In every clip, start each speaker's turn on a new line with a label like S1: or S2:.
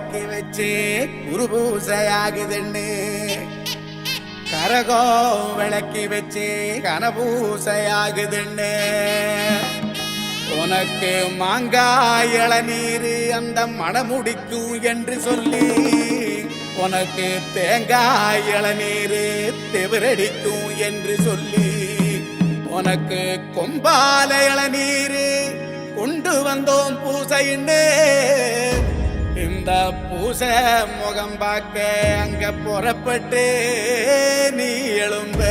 S1: குரு பூசையாகுதுன்னு கரகம் விளக்கி வச்சு கனபூசையாகுதுன்னு. உனக்கு மாங்காய் இளநீர் அந்த மணமுடிக்கும் என்று சொல்லி உனக்கு தேங்காய் இளநீர் தெவிரடிக்கும் என்று சொல்லி உனக்கு கொம்பால இளநீர் கொண்டு வந்தோம் பூசைன்னு. இந்த பூசை முகம் பார்க்க அங்க புறப்பட்டு நீ எழும்ப.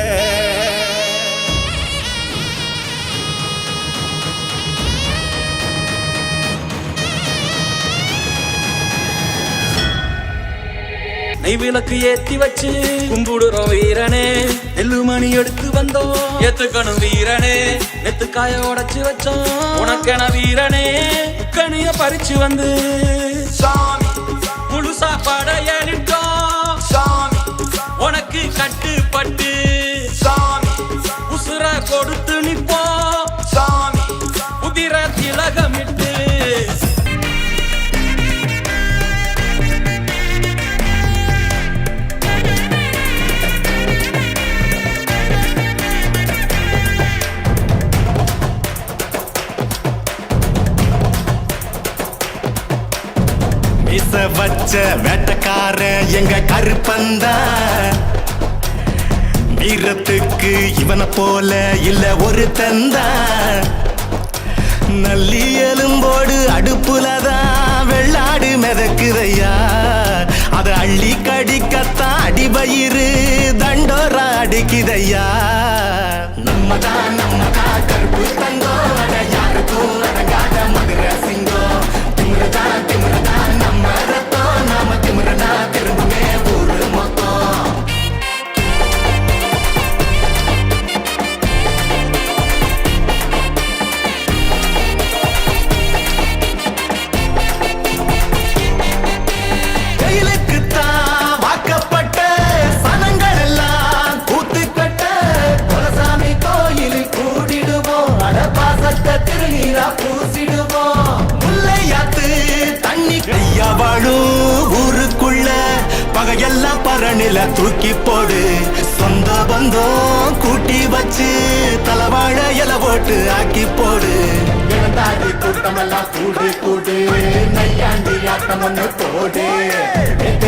S2: நெய் விளக்கு ஏத்தி வச்சு கும்பிடுறோம் வீரனே. நெல்லு மணி எடுத்து வந்தோம். ஏத்துக்கணும் வீரனே. நெத்துக்காய காய உடைச்சு வச்சோம். உனக்கென வீரனே. கனிய பறிச்சு வந்து முழு
S3: மீச வச்ச வேட்டக்கார எங்க கருப்பந்தா? வீரத்துக்கு இவனை போல இல்ல ஒரு தந்தா? நல்லி எலும்போடு அடுப்புலதான் வெள்ளாடு மிதக்குதையா? அது அள்ளி கடிக்கத்தான் அடிபயிறு தண்டோரா அடிக்குதையா? பரணில தூக்கி போடு. சொந்த பந்தம் கூட்டி வச்சு தலவாழ இல போட்டு ஆக்கி போடு. கூட்டமெல்லாம் கூடு கூடு. நையாண்டி ஆட்டம் ஒன்று போடு.